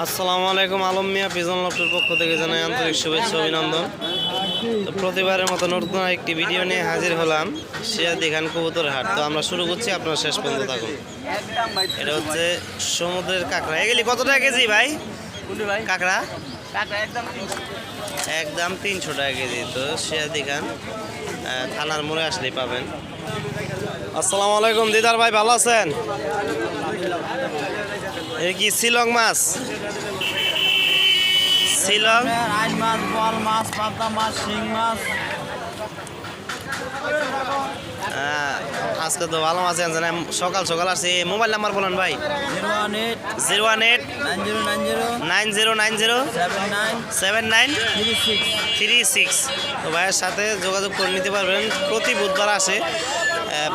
আসসালামু আলাইকুম আলম মিয়া পিজন লফটের পক্ষ থেকে জানাই আন্তরিক শুভেচ্ছা অভিনন্দন। তো প্রতিবারের মতো নতুন একটি ভিডিও নিয়ে হাজির হলাম শিয়া দেখান কবুতর হাট তো আমরা শুরু করছি আপনার শেষ পর্যন্ত থাকুন। এটা হচ্ছে সমুদ্রের কাঁকড়া। এগুলি কত টাকা কেজি ভাই? কাঁকড়া? একদম তিনশো। টাকা কেজি। তো দেখান আহ, থানার মোড়ে আসলেই পাবেন। আসসালামু আলাইকুম দিদার ভাই ভালো আছেন? এ কি শিলং মাছ? আইন মাছ বল মাছ মাছ আজকে তো ভালো মাছ এম, সকাল সকাল আসছে। মোবাইল নাম্বার বলেন ভাই। Zero one eight nine zero nine zero nine three ভাইয়ের সাথে যোগাযোগ করে নিতে পারবেন। প্রতি বুধবার আসে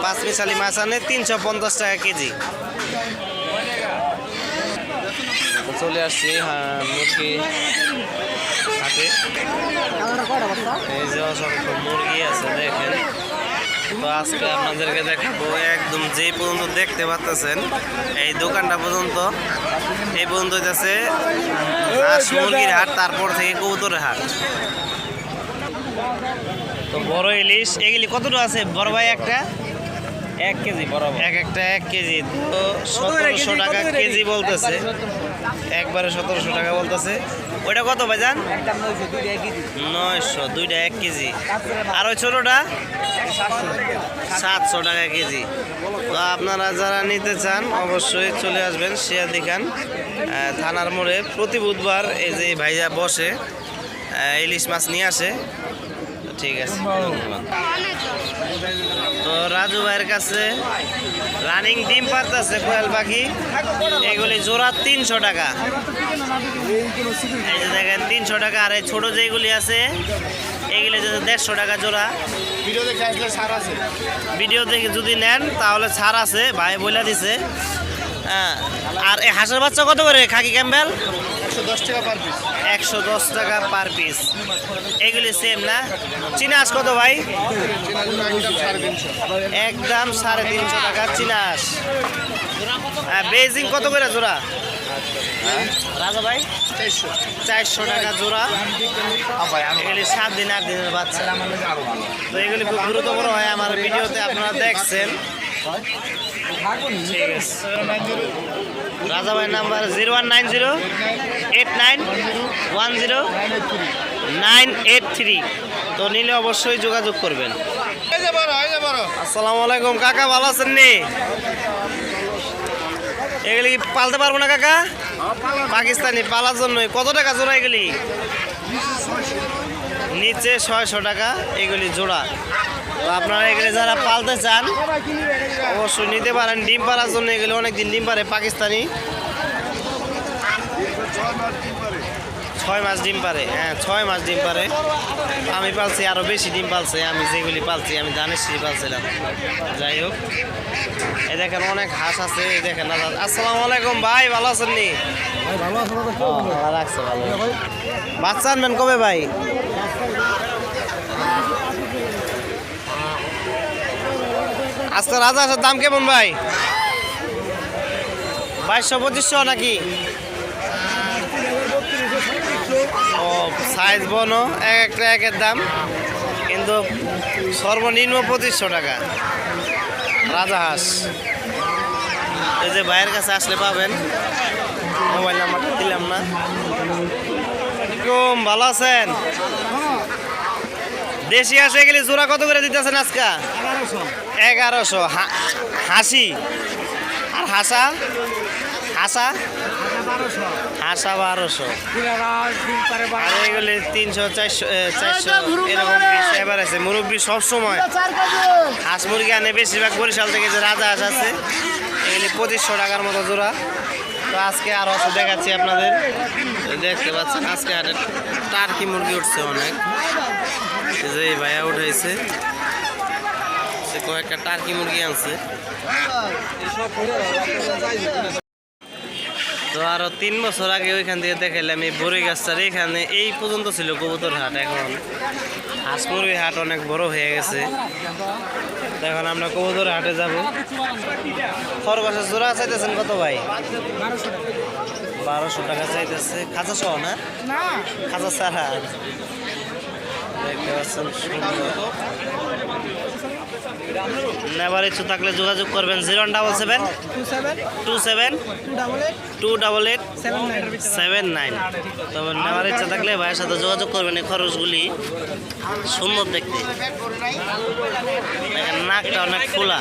পাঁচ মিশালি মাছ আনে তিনশো পঞ্চাশ টাকা কেজি তো চলে আসছি মুরগি হাতে। এই যে অসংখ্য মুরগি আছে, দেখেন। তো আজকে আপনাদেরকে দেখাবো, একদম যে পর্যন্ত দেখতে পাচ্ছেন এই দোকানটা পর্যন্ত। এই পর্যন্ত হইতেছে হাঁস মুরগির হাট, তারপর থেকে কবুতরের হাট। তো বড় ইলিশ, এগুলি কতটুকু আছে? বড় ভাই একটা? এক কেজি বরাবর। এক একটা এক কেজি। তো সতেরোশো টাকা কেজি বলতেছে। একবারে সতেরোশো। টাকা বলতেছে। ওইটা কত ভাইজান? নয়শো দুইটা এক কেজি। আর ওই ছোটোটা? সাতশো টাকা। কেজি। তো আপনারা যারা নিতে চান অবশ্যই চলে আসবেন শেয়া দেখান আহ, থানার মোড়ে। প্রতি বুধবার এই যে ভাইয়া বসে ইলিশ মাছ নিয়ে আসে। ঠিক আছে ধন্যবাদ। তো রাজু ভাইয়ের কাছে রানিং ডিম পারতেছে কোয়েল পাখি। এগুলি জোড়া তিনশো টাকা। এই যে দেখেন তিনশো টাকা। আর এই ছোটো যেগুলি আছে এগুলি যদি দেড়শো টাকা জোড়া। ভিডিও দেখে আসলে সার আছে। ভিডিও দেখে যদি নেন তাহলে ছাড় আছে ভাই বলে দিছে। হ্যাঁ। আর এই হাঁসের বাচ্চা কত করে খাকি ক্যাম্বেল? একশো দশ টাকা পার পিস একশো দশ টাকা পার পিস। এগুলি সেম না? চীনা হাঁস কত ভাই? একদম সাড়ে তিনশো টাকা চীনা হাঁস হ্যাঁ বেজিং কত করে জোড়া? রাজা ভাই? চারশো টাকা জোড়া। এগুলি সাত দিন আট দিনের বাচ্চা। তো এগুলি খুব গুরুত্বপূর্ণ হয় আমার ভিডিওতে আপনারা দেখছেন। রাজা ভাই number zero one nine zero eight nine one zero nine eight three. তো নিলে অবশ্যই যোগাযোগ করবেন। আসসালামু আলাইকুম, কাকা ভালো আছেন নি? এগুলি কি পালতে পারব না কাকা? পাকিস্তানি পালার জন্য কত টাকা জোড়া এগুলি? নিচে ছয়শো টাকা, এগুলি জোড়া। তো আপনারা এগুলি যারা পালতে চান অবশ্যই নিতে পারেন। ডিম পাড়ার জন্য এগুলি অনেকদিন ডিম পারে পাকিস্তানি। ছয় মাস ডিম পারে হ্যাঁ ছয় মাস ডিম পারে আমি পালছি আরও বেশি ডিম পালছে আমি যেগুলি পালছি আমি ধানের সিঁড়ি পালছিলাম। যাই হোক এই দেখেন অনেক হাঁস আছে এই দেখেন দাদা আসসালামু আলাইকুম ভাই ভালো আছেন নি? রাখছে ভালো। বাচ্চা আনবেন কবে ভাই? আজকে রাজা আসার দাম কেমন ভাই? বাইশশো, পঁচিশশো নাকি? ও সাইজ বনো, এক একটা একের দাম। কিন্তু সর্বনিম্ন পঁচিশশো টাকা। রাজা হাঁস। এই যে ভাইয়ের কাছে আসলে পাবেন। মোবাইল নাম্বারটা দিলাম না। আলাইকুম ভালো আছেন? দেশি হাঁসে গেলে জোড়া কত করে দিতেছেন আজকে? এগারোশো। হা- হাসি। আর হাসা? হাসা? হাসা বারোশো। আর এগুলি তিনশো চারশো চারশো। এরকম এবার আছে। মুরব্বী সবসময় হাঁস মুরগি আনে বেশিরভাগ বরিশাল থেকে যে রাজা হাঁস আছে। এগুলি পঁচিশশো টাকার মতো জোড়া। তো আজকে আরও আছে দেখাচ্ছি আপনাদের। দেখতে পাচ্ছেন আজকে আর টার্কি মুরগি উঠছে অনেক। যে ভাইয়া উঠাইছে। সে কয়েকটা টার্কি মুরগি আনছে। তো আরও তিন বছর আগে ওইখান থেকে দেখাইলাম এই বড়ি গাছটার এখানে এই পর্যন্ত ছিল কবুতর হাট এখন হাঁস মুরগির হাট অনেক বড় হয়ে গেছে। এখন আমরা কবুতর হাটে যাব। খরগোশের জোড়া চাইতেছেন কত ভাই? বারোশো টাকা চাইতেছে। খাঁচা সহ না। খাঁচা ছাড়া। দেখতে পাচ্ছেন সুন্দর। নেবার ইচ্ছু থাকলে যোগাযোগ করবেন zero double seven two seven two double eight seven nine. তবে নেওয়ার ইচ্ছা থাকলে ভাইয়ের সাথে যোগাযোগ করবেন এই খরচগুলি সুন্দর দেখতে। নাকটা অনেক খোলা,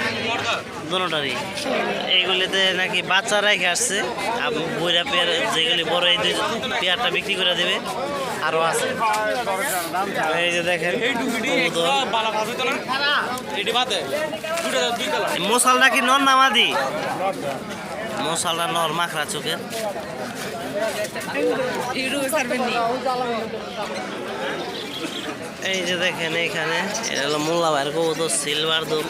দুটারই। এইগুলিতে নাকি বাচ্চা রেখে আসছে বইরা পেয়ার, যেগুলি বড় এই দুই পেয়ারটা বিক্রি করে দেবে। আরও আছে। এই যে দেখেন মশালটা কি নর নামাদি মশালটা নর মাখরা চোখের। এই যে দেখেন এখানে এটা হলো মোল্লা ভাইয়ের কবুতর সিলভার দুল।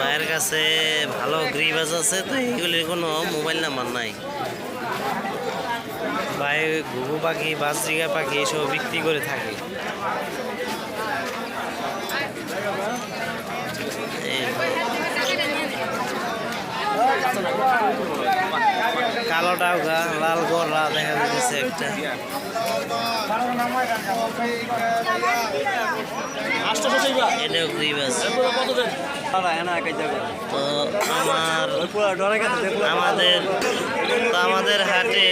ভাইয়ের কাছে ভালো গ্রিবাজ আছে, তো এইগুলির কোনো মোবাইল নাম্বার নাই। ভাই, ঘুঘু পাখি বাজরিগা পাখি, এসব বিক্রি করে থাকে। কালো ডাউগা লাল গররা দেখা যাচ্ছে একটা। তো আমার আমাদের আমাদের হাটে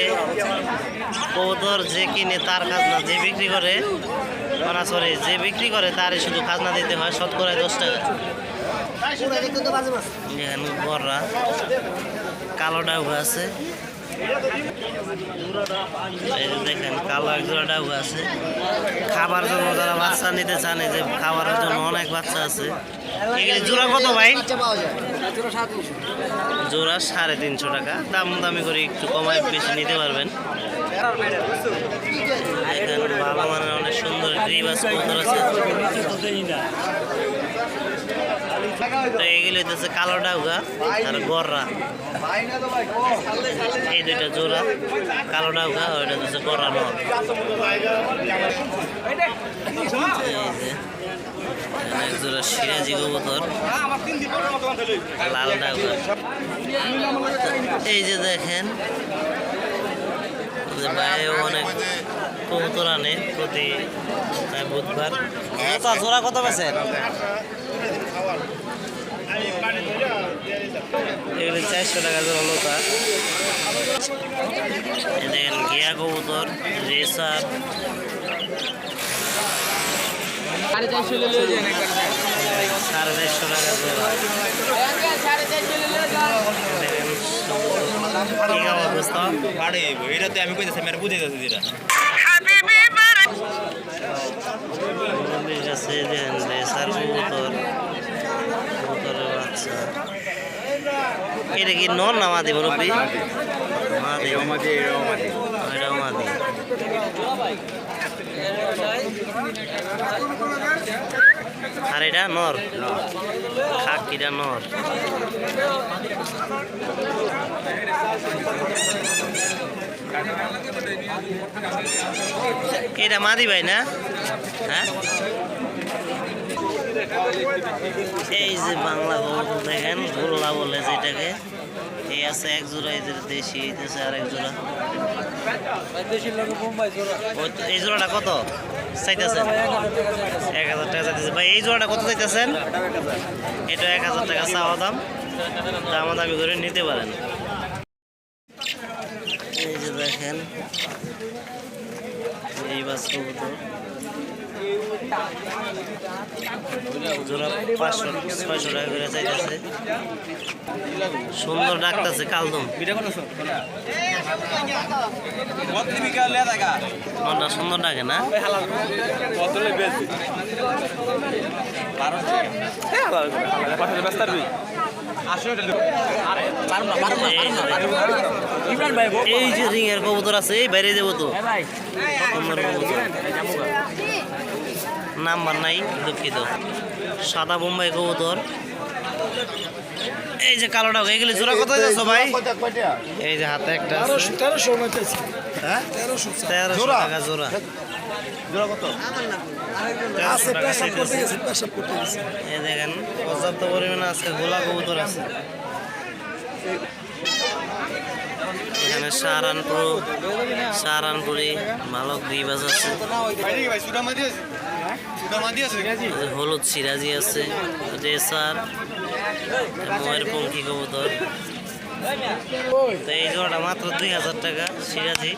কবুতর যে কিনে তার খাজনা যে বিক্রি করে না সরি যে বিক্রি করে তারই শুধু খাজনা দিতে হয় শতকরা দশ টাকা। এখানে বড়রা কালো ডাউগা আছে। দেখেন, কালো এক জোড়া ডাউগা আছে। খাবার জন্য যারা বাচ্চা নিতে চান যে খাবারের জন্য অনেক বাচ্চা আছে। জোড়া কত ভাই? জোড়া সাড়ে তিনশো টাকা। দাম দামি করে একটু কমায় বেশি নিতে পারবেন। এখানে ভালো মানের অনেক সুন্দর গ্রিবাস আছে। তো এইগুলি হচ্ছে কালো ডাউগা আর গররা। এই দুইটা জোড়া, কালো ডাউগা ওইটা হচ্ছে গররা নর। জোড়া সিরাজি কবুতর, লাল ডাউগা। এই যে দেখেন যে বাইরে অনেক কবুতর আনে প্রতি বুধবার। জোড়া কত বেছেন এগুলি চারশো টাকা জোড়া লোতা। দেখেন গিয়া কবুতর রেসার। সাড়ে চারশো টাকা জোড়া। অবস্থা? কইতেছি আমি বুঝে যাচ্ছি যেটা মুরব্বির কাছে দেন রেসার কবুতর কবুতরের বাচ্চা। এটা কি নর না মাদি মুরব্বি? মাদি। এটাও মাদি আর এটা নর? খাকিটা নর। এটা মাদি ভাই না? হ্যাঁ? এই যে বাংলা কবুতর দেখেন গোল্লা বলে যেটাকে। এই আছে এক জোড়া এই দেশি, এই আর এক জোড়া। এই জোড়াটা কত? চাইতেছেন? এক হাজার টাকা চাইতেছে ভাই, এই জোড়াটা কত চাইতেছেন? এটা এক হাজার টাকা চাওয়া দাম। দামা দামি করে নিতে পারেন এই যে দেখেন এই বাস কবুতর পাঁচশো ছয়শো টাকা করে চাইতেছে সুন্দর ডাকতেছে কালদম মনটা সুন্দর ডাকে না এই যে রিং এর কবুতর আছে এই বাইরে যাব তো। নাম্বার নাই দুঃখিত। সাদা বোম্বাই কবুতর। এই যে কালো ডাক এগুলি জোড়া কত যাচ্ছ ভাই? এই যে হাতে একটা আছে। তেরোশো হ্যাঁ? এই দেখেন পর্যাপ্ত পরিমাণে গোলা কবুতর আছে। এখানে সাহারানপুর সাহারানপুরি আছে। হলুদ সিরাজি আছে রেসার ময়ের পঙ্খী কবুতর। তো এই জোড়াটা মাত্র দুই হাজার টাকা সিরাজি।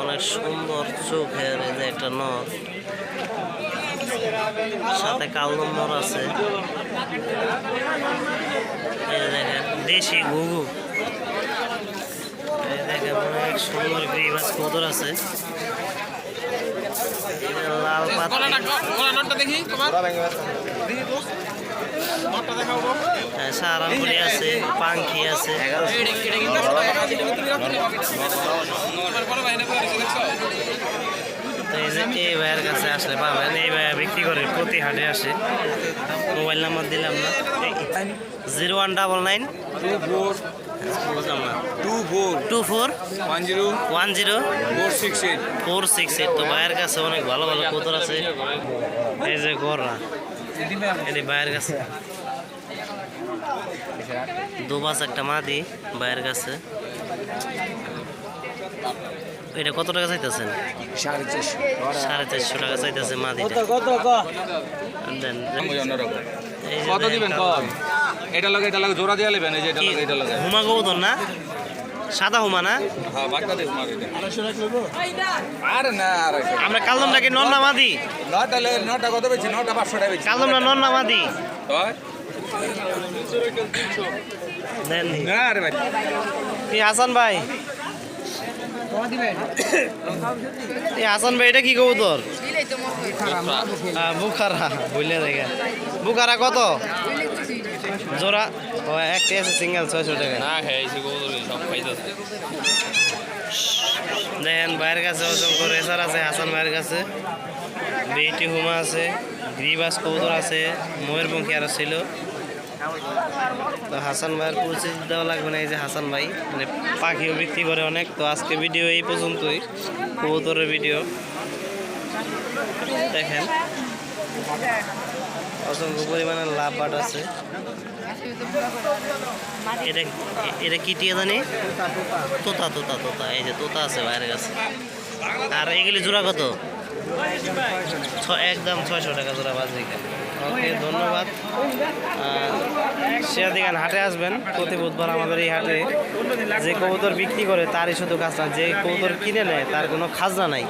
অনেক সুন্দর চোখের এই যে একটা নখ। সাথে কাল নম্বর আছে। দেখেন দেশি ঘুঘু। এই দেখেন অনেক সুন্দর গ্রিবাস কবুতর আছে। লাল পাতা। হ্যাঁ, সারাপুরি আছে পাঙ্খি আছে। এই ভাইয়ের কাছে আসলে পাবেন এই করে, প্রতি হাটে আসে। মোবাইল নাম্বার দিলাম zero one double nine. Two four. One one zero. Four six eight four six eight. তো ভাইয়ের কাছে অনেক ভালো ভালো কবুতর আছে। এই যে গররা এটি ভাইয়ের কাছে। দুবাস একটা মাদি ভাইয়ের কাছে। এটা কত টাকা চাইতেছেন? সাড়ে চারশো। সাড়ে চারশো টাকা চাইতেছে দেন কত দিবেন কম? এটা লগে এটা লগে জোড়া দিয়ে নেবেন এই যে এটা লগে এটা লগে। হুমা কবুতর না? সাদা হুমা না? হ্যাঁ আরে না আমরা কালদমটাকে নন না মাদি? নটা কত বেশি নটা পাঁচশো টাকা কালদমটা নন না মাদি? হাসান ভাই। এই হাসান ভাই এটা কি কবুতর? দিলেই তো মত হইছে বুখারা বুঝলে দেখে। বুখারা কত? জোড়া? ও একটি আছে সিঙ্গেল ছয়শো টাকা। না খাইছি কবুতর সব খাইতেছে দেখেন ভাইয়ের কাছে অসংখ্য রেসার আছে হাসান ভাইয়ের কাছে। বেইটি হুমা আছে গ্রিবাস কবুতর আছে ময়ূরপঙ্খী আরও ছিল। তো হাসান ভাইয়ের পরিচিতি দেওয়া লাগবে না, এই যে হাসান ভাই মানে পাখিও বিক্রি করে অনেক। তো আজকে ভিডিও এই পর্যন্তই, কবুতরের ভিডিও। দেখেন, অসংখ্য পরিমাণে লাভ বাট আছে। এটা এটা কি টিয়া জানি? তোতা তোতা তোতা, এই যে তোতা আছে বাইরের কাছে। আর এগুলি জোড়া কত? একদম ছয়শো টাকা জোড়া বাজরিকা ওকে, ধন্যবাদ। সিরাদিগান হাটে আসবেন। প্রতি বুধবার আমাদের এই হাটে যে কবুতর বিক্রি করে, তারই শুধু কাজ না, যে কবুতর কিনে নেয়, তার কোনো খাজনা নাই।